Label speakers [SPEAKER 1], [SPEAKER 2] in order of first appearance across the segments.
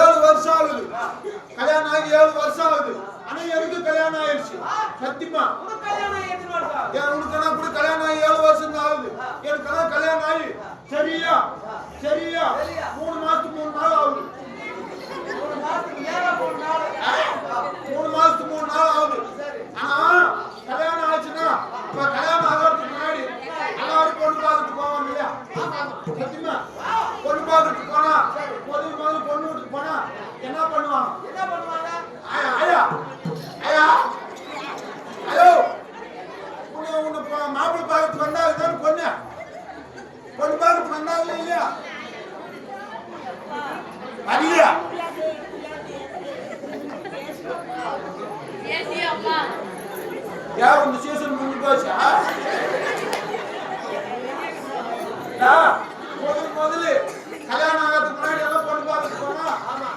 [SPEAKER 1] ஏழு வருஷம் ஆகுது. கல்யாணம் ஆகி ஏழு வருஷம் ஆகுது. ஆனா எனக்கு கல்யாணம் ஆயிடுச்சு. சத்தியமா?
[SPEAKER 2] உனக்கு கல்யாணம்
[SPEAKER 1] கூட கல்யாணம் ஆகி ஏழு வருஷம் தான் ஆகுது? எனக்கு கல்யாணம் ஆகி சரியா? சரியா? மூணு மாசத்துக்கு மூணு நாள் ஆகுது.
[SPEAKER 2] மூணு
[SPEAKER 1] மூணு மாசத்துக்கு மூணு நாள் ஆகுது. ஆனா கல்யாணம் ஆச்சுன்னா இப்ப கல்யாணம் ஆகிறதுக்கு முன்னாடி எல்லாரும் பொண்ணு பார்த்துட்டு போவாங்க இல்லையா? சத்தியமா? ஏன் உங்க சீசன் முடிஞ்சு போச்சா ஆ, முதல் முதல்ல கல்யாணம் ஆகிறதுக்கு முன்னாடி எல்லாம் பொண்ணு பார்த்துட்டு போனா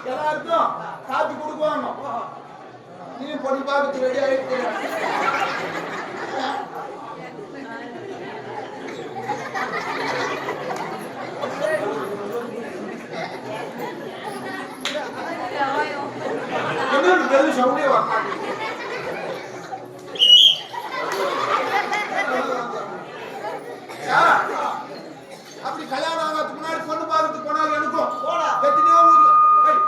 [SPEAKER 1] எல்லாருக்கும் காப்பி கொடுக்குவாங்க நீ பொண்ணு பார்க்கறதுக்கு ரெடி ஆயிட்டு என்ன பெரிய சவுண்டே வரணும் அப்படி கல்யாணம் ஆகிறதுக்கு முன்னாடி பொண்ணு பார்க்கறதுக்கு போனாலும் எனக்கும்
[SPEAKER 2] போடா.
[SPEAKER 1] எத்தனையோ ஊர்ல ஏய்,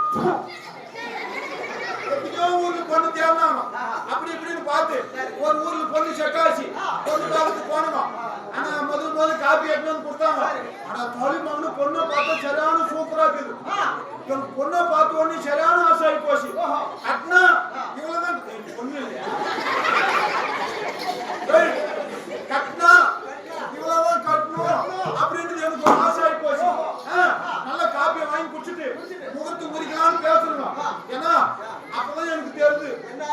[SPEAKER 1] எத்தனையோ ஊர்ல பொண்ணு தேடினாங்க அப்படி இப்படின்னு பார்த்து ஒரு ஊர்ல பொண்ணு செட் ஆச்சு பொண்ணு பார்க்கறதுக்கு போனோம் ஆனா காப்பி எடுத்து கொடுத்தாங்க. ஆனா தொழில் மகனு பொண்ணை பார்த்தா சரியான சூப்பரா இருக்குது. பொண்ணை பார்த்த உடனே சரியான ஆசை ஆகி போச்சு. அட்னா இவ்வளவுதான் ஏய், பொண்ணு இல்லையா ஏய், கட்டினா இவ்வளவுதான் கட்டணும் அப்படின்னு எனக்கு ஒரு ஆசை ஆகி போச்சு ஆ, நல்ல காப்பியை வாங்கி குடிச்சிட்டு முகத்து முறிக்கலாம்னு பேசணும் ஏன்னா அப்பதான் எனக்கு தெரியுது
[SPEAKER 2] என்ன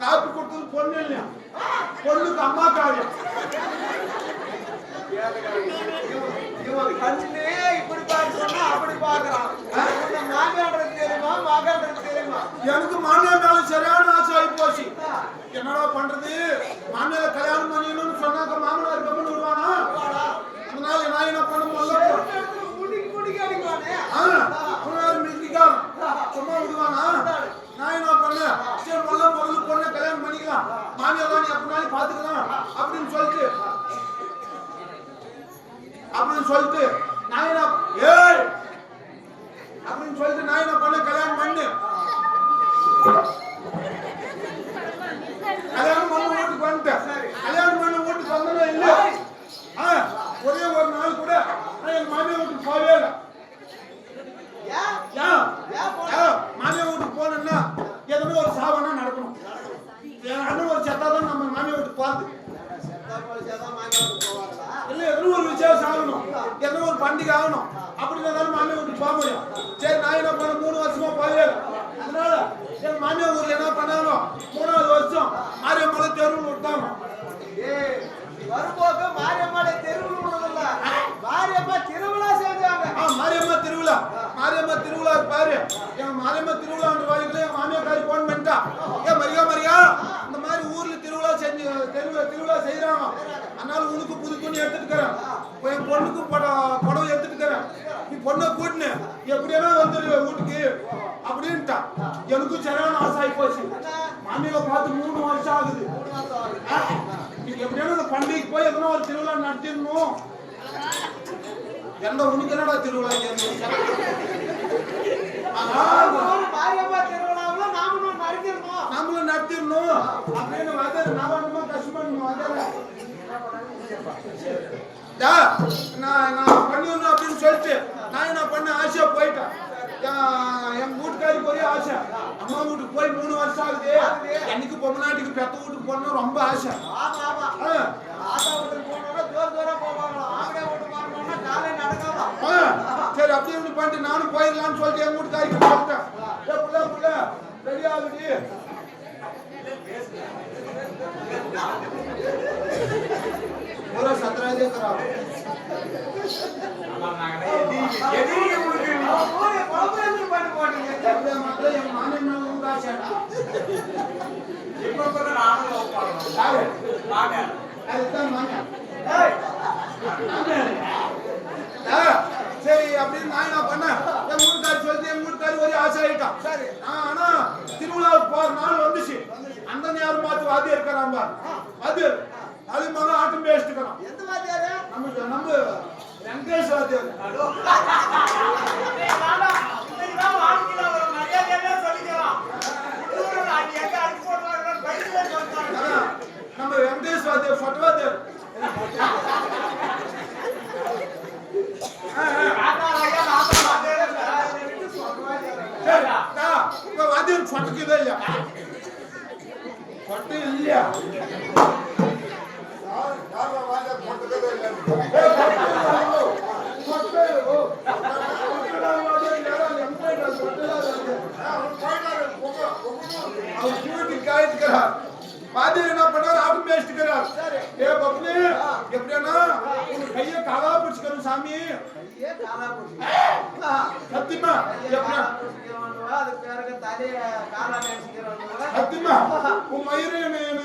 [SPEAKER 1] காப்பி கொடுத்தது பொண்ணு இல்லையா பொண்ணுக்கு அம்மா காரியம்
[SPEAKER 2] இவன் கண்ணிலே இப்படி பார்க்க சொன்னா அப்படி பார்க்கறான் உன்னை மாமியாருக்கு தெரியுமா மகன்றது தெரியுமா
[SPEAKER 1] எனக்கு மாமியார் மேல சரியான ஆசை ஆகி போச்சு என்னடா பண்றது மாமியார் கல்யாணம் பண்ணிக்கணும்னு சொன்னாக்க மாமனார் கம்மன் விடுவானா அதனால நான் என்ன பண்ண முடியல
[SPEAKER 2] குடிக்க குடிக்க அடிக்குவானே
[SPEAKER 1] அவனார் மில்லிக்கான் சும்மா விடுவானா நான் என்ன பண்ணேன் சரி முதல்ல முதல்ல பொண்ணு கல்யாணம் பண்ணிக்கலாம் மாமியார் தான் எப்படினாலும் பாத்துக்கலாம் அப்படின்னு சொல்லிட்டு அப்படின்னு சொல்லிட்டு நான் என்ன ஏய் அப்படின்னு சொல்லிட்டு நான் என்ன பண்ண கல்யாணம் பண்ணு கல்யாணம் பண்ண வீட்டுக்கு வந்துட்டேன் கல்யாணம் பண்ண வீட்டுக்கு வந்தனா இல்ல ஆ, ஒரே ஒரு நாள் கூட நான் எங்க மாமியார் வீட்டுக்கு போகவே இல்லை
[SPEAKER 2] ஏன்
[SPEAKER 1] ஏன்?
[SPEAKER 2] ஏன் போன?
[SPEAKER 1] ஏன்? மாமியார் வீட்டுக்கு போனேன்னா எதுனா ஒரு சாவனா நடக்கணும் என் அண்ணன் ஒரு செத்தாதான் நம்ம மாமியார் வீட்டுக்கு போறது
[SPEAKER 2] செத்தா போலீஸாதான் மாமியாருக்கு போவாங்களா
[SPEAKER 1] இல்ல எதுவும் ஒரு விசேஷம் ஆகணும் எதுவும் ஒரு பண்டிகை ஆகணும் அப்படி இருந்தாலும் மாமியார் வீட்டுக்கு போக முடியும் சரி நான் என்ன பண்ண மூணு வருஷமா போகவே இல்லை. அதனால என் மாமியார் ஊர்ல என்ன பண்ணாங்க மூணாவது வருஷம் மாரியம்மலை தெருவில் விட்டாங்க
[SPEAKER 2] ஏய், வரும்போது மாரியம்மாளை தெருவில் விடுறதில்ல. மாரியம்மா திருவிழா செய்தாங்க
[SPEAKER 1] ஆ, மாரியம்மா திருவிழா மாரியம்மா திருவிழா பாரு என் மாரியம்மா திருவிழா வாய்க்குள்ள என் மாமியார் காரி போன் பண்ணிட்டா ஏ மரியா மரியா இந்த மாதிரி ஊர்ல திருவிழா செஞ்சு திருவிழா திருவிழா செய்யறாங்க அதனால உனக்கு புது துணி எடுத்துட்டு இருக்கிறேன் என் பொண்ணுக்கு புட- புடவை எடுத்துட்டு நீ பொண்ணை கூட்டினு எப்படியாவே வந்துரு வீட்டுக்கு அப்படின்ட்டா எனக்கும் சரியான ஆசை ஆகி போச்சு. மாமியாவை பார்த்து மூணு வருஷம் ஆகுது. ஆ, எப்படியாவது இந்த பண்டிகைக்கு போய் எதனா ஒரு திருவிழா நடத்திடணும். என்ன உனக்கு என்னடா திருவிழா இங்க? ஆஹா,
[SPEAKER 2] மாரியம்மா திருவிழாவுல நாமளும் நடத்திருந்தோம்
[SPEAKER 1] நம்மளும் நடத்திடணும். அப்படின்னு வந்து நான் நான் பண்ணிடணும் அப்படின்னு சொல்லிட்டு நான் என்ன பண்ண ஆசையா போயிட்டேன். என் வீட்டுக்காரி போய் ஒரே ஆசை. அம்மா வீட்டுக்கு போய் மூணு வருஷம் ஆகுது. என்னைக்கு பொம்மநாட்டிக்கு பெத்த வீட்டுக்கு போகணும் ரொம்ப ஆசை.
[SPEAKER 2] ஆமா ஆமா வீட்டுக்கு போனோம்னா வீட்டுக்கு காலை
[SPEAKER 1] சரி அப்படி இப்படி பண்ணிட்டு நானும் போயிடலாம்னு சொல்லிட்டு என் வீட்டுக்காரிக்கு சொல்லிட்டேன். ஏ புள்ள ரெடி ஆகுது அதுதான் மாமன்
[SPEAKER 2] ஏய்,
[SPEAKER 1] ஆ, சரி அப்படின்னு நான் என்ன பண்ணேன்? என் வீட்டுக்காரி சொல்லிட்டு என் வீட்டுக்காரி ஒரே ஆசை ஆயிட்டான்
[SPEAKER 2] சரி.
[SPEAKER 1] ஆ, ஆனா திருவிழாவுக்கு போற நாள் வந்துச்சு. அந்த நேரம் பார்த்து வாத்தியம் இருக்கிறான் பாரு. வாத்தியம் அது மகன் ஆட்டம் பேசிட்டுக்கிறான்
[SPEAKER 2] எந்த வாத்தியாரு?
[SPEAKER 1] நம்ம நம்ம வெங்கடேஷ் வாத்தியம்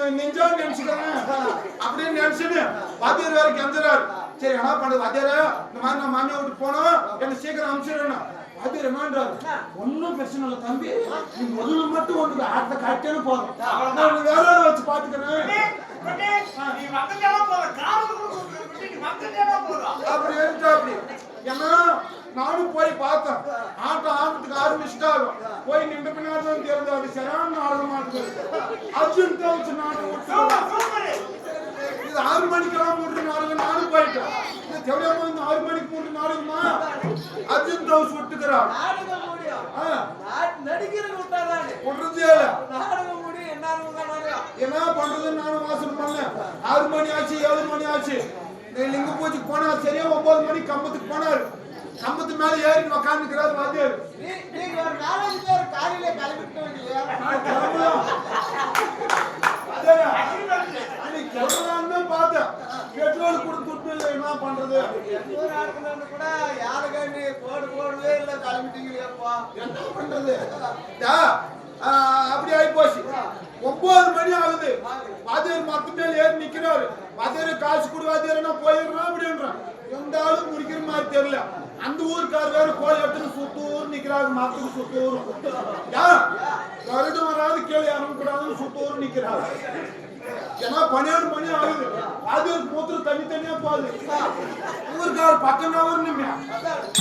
[SPEAKER 1] மயிறு நெஞ்சா நினைச்சுக்கிறேன் அப்படின்னு நினைச்சுன்னு வாத்தியார் வேற கெஞ்சுறாரு சரி என்ன பண்றது வாத்தியார இந்த மாதிரி நான் மாமியா வீட்டுக்கு போனோம் என்ன சீக்கிரம் அனுப்பிச்சிடணும் வாத்தியார் என்னன்றாரு ஒன்னும் பிரச்சனை இல்லை தம்பி நீ முதல்ல மட்டும் உனக்கு ஆட்ட காட்டேன்னு போதும் நான் உன்னை வேற ஆளை வச்சு பாத்துக்கிறேன் அப்படி ஏன்னா நானும் போய் பார்த்தேன். ஆட்டம் ஆட்டத்துக்கு ஆரம்பிச்சுட்டாங்க போய் தான் தெரிஞ்சு அப்படி சரியான ஆட மாட்டேங்குது அர்ஜுன் நானும் விட்டுருவேன். இது ஆறு மணிக்கெல்லாம் மூன்று நாளுங்க நானும் போயிட்டேன். இது தெரியாம இந்த ஆறு மணிக்கு மூன்று நாளுங்கம்மா அர்ஜுன் தவிச்சு விட்டுக்கிறான். விடுறதே
[SPEAKER 2] என்ன
[SPEAKER 1] பண்றதுன்னு நானும் வாசனை பண்ணேன் ஆறு மணி ஆச்சு ஏழு மணி ஆச்சு. இந்த லிங்க பூஜைக்கு போனா சரியா ஒன்பது மணிக்கு கம்பத்துக்கு போனாரு. கம்பத்து மேல ஏறி உக்காந்துக்கிறாரு வாத்தியார்
[SPEAKER 2] நீங்க ஒரு நாலஞ்சு பேர் காலையில கிளம்பிட்டு இல்லையா.
[SPEAKER 1] அன்னைக்கு கிளம்பலாம்னு தான் பார்த்தேன். பெட்ரோல் கொடுத்து விட்டு இல்லை, என்ன பண்றது?
[SPEAKER 2] கூட யாருக்கா நீ போடு போடவே இல்லை கிளம்பிட்டீங்களேப்பா.
[SPEAKER 1] என்ன பண்றது? டா, ஆ, அப்படி ஆகி போச்சு ஒன்பது மணி ஆகுது. வாத்தியார் மத்த மேல ஏறி நிக்கிறாரு. வாத்தியார் காசு கொடு வாத்தியார் நான் போயிடுறேன் அப்படின்றான் எந்த ஆளும் முடிக்கிற மாதிரி தெரியல. அந்த ஊருக்கார் வேற கோயில் எடுத்து சுத்தூர் நிக்கிறாரு மரத்துக்கு சுத்தூர் ஏன் வருடம் வராது கேள்வி அனுப்பக்கூடாதுன்னு சுத்தூர் நிக்கிறாரு. ஏன்னா பன்னெண்டு மணி ஆகுது. வாத்தியார் மூத்திரம் தனித்தனியா போகுது. ஊருக்கார் பக்கம் நவர் நிம்ம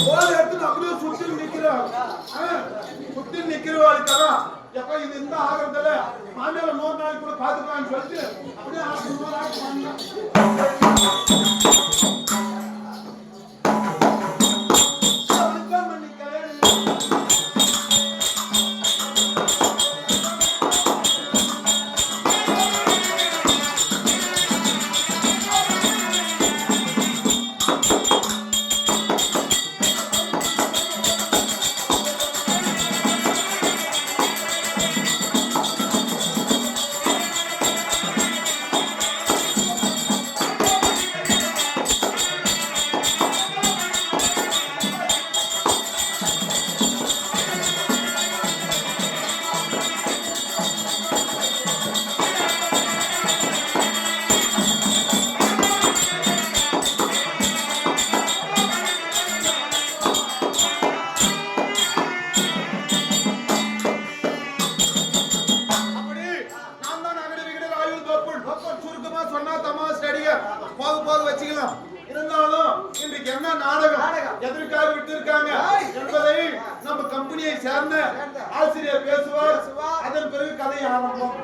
[SPEAKER 1] கோயில் எடுத்துட்டு அப்படியே சுத்தி நிக்கிறாரு. சுத்தி நிக்கிறவாளுக்காக எப்ப இது இந்த ஆகிறதுல? மாமியார நூறு நாளைக்கு கூட பாத்துக்கலாம்னு சொல்லிட்டு அப்படியே என்ன நாடகம். எதற்காக விட்டு இருக்காங்க
[SPEAKER 2] ஏய்.
[SPEAKER 1] என்பதை நம்ம கம்பெனியை சேர்ந்த ஆசிரியர் பேசுவார். அதன் பிறகு கதை ஆரம்பம்.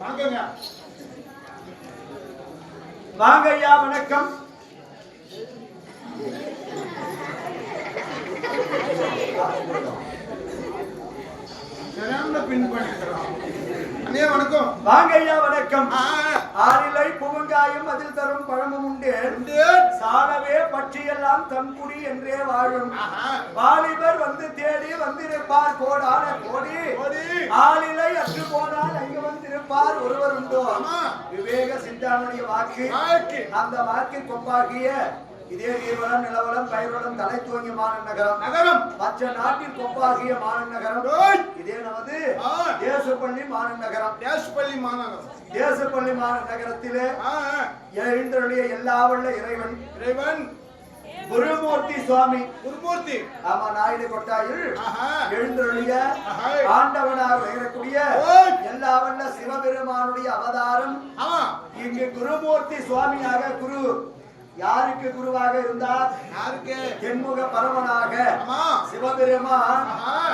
[SPEAKER 1] வாங்கங்க.
[SPEAKER 3] வாங்க ஐயா வணக்கம்.
[SPEAKER 1] சரியான பின் பண்ணிக்கிறோம் அண்ணே வணக்கம்.
[SPEAKER 3] வாங்க ஐயா வணக்கம்.
[SPEAKER 1] ஆ,
[SPEAKER 3] ஆறிலை புவங்காயும் அதில் தரும் பழமும் உண்டு. சாலவே பற்றியெல்லாம் தம் குடி என்றே வாழும். வாலிபர் வந்து தேடி வந்திருப்பார் கோடான கோடி. ஆளிலை அற்று போனால் அங்கு வந்திருப்பார் ஒருவர் உண்டோ. விவேக சிந்தாமணிய வாக்கு
[SPEAKER 1] வாக்கு.
[SPEAKER 3] அந்த வாக்கின் கொப்பாகிய இதே நீர்வளம் நிலவளம் பயிர்வளம் தலை துவங்கி மாநகரம்
[SPEAKER 1] நகரம்
[SPEAKER 3] மற்ற நாட்டின் கொப்பாகிய மாநகரம். இதே நமது. தேசப்பள்ளி மாநகரம்
[SPEAKER 1] தேசப்பள்ளி மாநகரம்
[SPEAKER 3] தேசப்பள்ளி
[SPEAKER 1] ஆ.
[SPEAKER 3] எழுந்தருளிய எல்லா வல்ல இறைவன்
[SPEAKER 1] இறைவன்
[SPEAKER 3] குருமூர்த்தி சுவாமி
[SPEAKER 1] குருமூர்த்தி
[SPEAKER 3] ஆமா நாயுடு கொட்டாயில். எழுந்தருளிய. ஆண்டவனாக விளங்கக்கூடிய
[SPEAKER 1] ஓய்.
[SPEAKER 3] எல்லா வல்ல சிவபெருமானுடைய அவதாரம் இங்கு குருமூர்த்தி சுவாமியாக குரு யாருக்கு குருவாக இருந்தார்
[SPEAKER 1] யாருக்கு?
[SPEAKER 3] தென்முக பரமனாக சிவபெருமான்.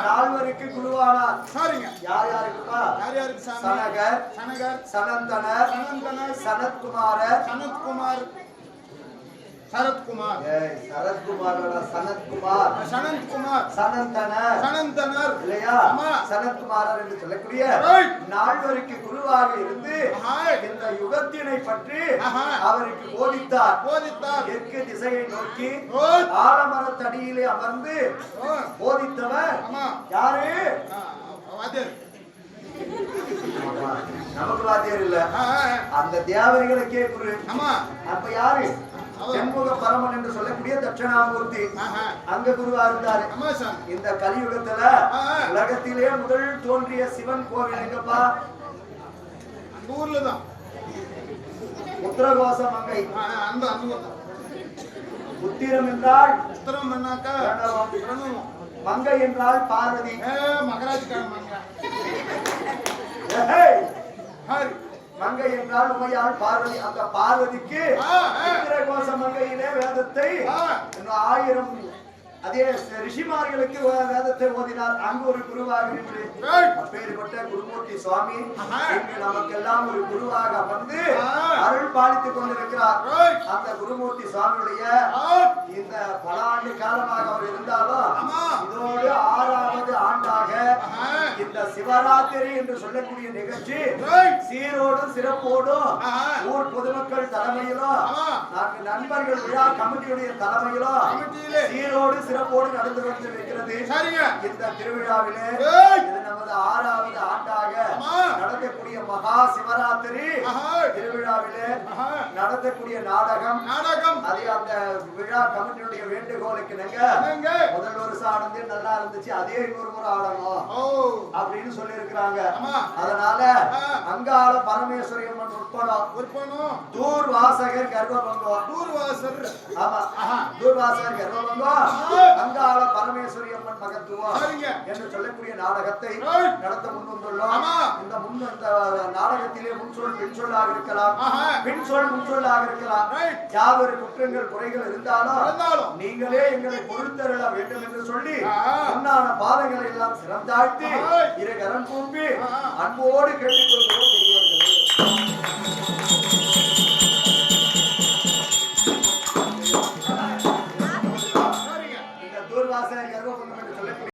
[SPEAKER 3] நால்வருக்கு குருவானார்.
[SPEAKER 1] சரிங்க.
[SPEAKER 3] யார் யாருக்குப்பா
[SPEAKER 1] யார் யாருக்கு
[SPEAKER 3] சனகர்
[SPEAKER 1] சனகர்.
[SPEAKER 3] சனந்தனர்
[SPEAKER 1] சனந்தனர்.
[SPEAKER 3] சனத்குமாரர்.
[SPEAKER 1] சனத்குமார். சரத்குமார்.
[SPEAKER 3] ஏய், சரத்குமாரோட சனத்குமார்.
[SPEAKER 1] சனந்த்குமார்.
[SPEAKER 3] சனந்தனர்.
[SPEAKER 1] சனந்தனர்.
[SPEAKER 3] இல்லையா. சனத்குமாரர் என்று சொல்லக்கூடிய. நால்வருக்கு குருவாக இருந்து. இந்த யுகத்தினை பற்றி. அவருக்கு போதித்தார்.
[SPEAKER 1] போதித்தார்.
[SPEAKER 3] தெற்கு திசையை நோக்கி. ஆலமரத்தடியிலே அமர்ந்து போதித்தவர் யாரு? நமக்கு வாத்தியார் இல்ல. அந்த தேவதைகளுக்கே குரு
[SPEAKER 1] ஆமா.
[SPEAKER 3] அப்ப யாரு? தென்முக பரமன் என்று சொல்லக்கூடிய தட்சிணாமூர்த்தி.
[SPEAKER 1] ஆஹா.
[SPEAKER 3] அங்க குருவா இருந்தாரு. இந்த கலியுகத்துல. உலகத்திலே முதல் தோன்றிய சிவன் கோவில் எங்கப்பா?
[SPEAKER 1] அந்த ஊர்ல தான்.
[SPEAKER 3] உத்தரகோச மங்கை.
[SPEAKER 1] அந்த அந்த
[SPEAKER 3] உத்திரம் என்றால்?
[SPEAKER 1] உத்தரம்.
[SPEAKER 3] பிரணவம். மங்கை என்றால் பார்வதி.
[SPEAKER 1] மகராஜ் ஹரி.
[SPEAKER 3] மங்கை என்றால் உமையாள் பார்வதி அந்த பார்வதிக்கு. உத்திரகோச மங்கையிலே வேதத்தை ஆயிரம் அதே ரிஷிமார்களுக்கு வேதத்தை ஓதினார் அங்கு ஒரு குருவாக நின்று. அப்பேற்பட்ட குருமூர்த்தி சுவாமி. இங்கு நமக்கெல்லாம் ஒரு குருவாக
[SPEAKER 1] ஆ.
[SPEAKER 3] அருள் பாலித்துக் கொண்டிருக்கிறார். அந்த குருமூர்த்தி சுவாமியுடைய இந்த பல ஆண்டு காலமாக அவர் இருந்தாலும். இதோடு ஆறாவது ஆண்டாக. இந்த சிவராத்திரி என்று சொல்லக்கூடிய நிகழ்ச்சி. சீரோடும் சிறப்போடும். ஊர் பொதுமக்கள் தலைமையிலும்
[SPEAKER 1] ஆமா.
[SPEAKER 3] நான்கு நண்பர்கள் விழா கமிட்டியுடைய தலைமையிலும்
[SPEAKER 1] கமிட்டியிலே.
[SPEAKER 3] சீரோடு சிறப்போடு நடந்து வந்து இருக்கிறது இந்த திருவிழாவிலே நமது ஆறாவது ஆண்டாக. நடக்கக்கூடிய மகா சிவராத்திரி. திருவிழாவிலே. நடத்தக்கூடிய நாடகம்
[SPEAKER 1] நாடகம்
[SPEAKER 3] அதே அந்த விழா கமிட்டியுடைய வேண்டுகோளுக்கு நாங்க? முதல் வருஷம் ஆனது நல்லா இருந்துச்சு அதே இன்னொரு முறை ஆடணும் அப்படின்னு சொல்லி இருக்கிறாங்க. அதனால. அங்காள பரமேஸ்வரி அம்மன் உட்படம்
[SPEAKER 1] விற்பனம்
[SPEAKER 3] தூர் வாசகர் கர்ப்பபங்கம்
[SPEAKER 1] டூர்வாசர்
[SPEAKER 3] ஆமா
[SPEAKER 1] ஆஹா.
[SPEAKER 3] தூர் வாசகர் கர்ப்பபங்கம்
[SPEAKER 1] ஆ.
[SPEAKER 3] அங்காள பரமேஸ்வரி அம்மன் மகத்துவம். என்று சொல்லக்கூடிய நாடகத்தை. நடத்த முன் வந்துள்ளோம். இந்த முன் நாடகத்திலே முன்சொல் பின்சொல்லாக இருக்கலாம். பின்சொல் முன்சொல்லாக இருக்கலாம். யாதொரு குற்றங்கள் குறைகள் இருந்தாலும். நீங்களே எங்களை பொறுத்தருள வேண்டும் என்று சொல்லி. முன்னான பாதங்களை எல்லாம் சிரம் தாழ்த்தி
[SPEAKER 1] Right.
[SPEAKER 3] இரு கரம் கூப்பி. அன்போடு கேட்டுக்கொள்கிறோம் பெரியவர்களே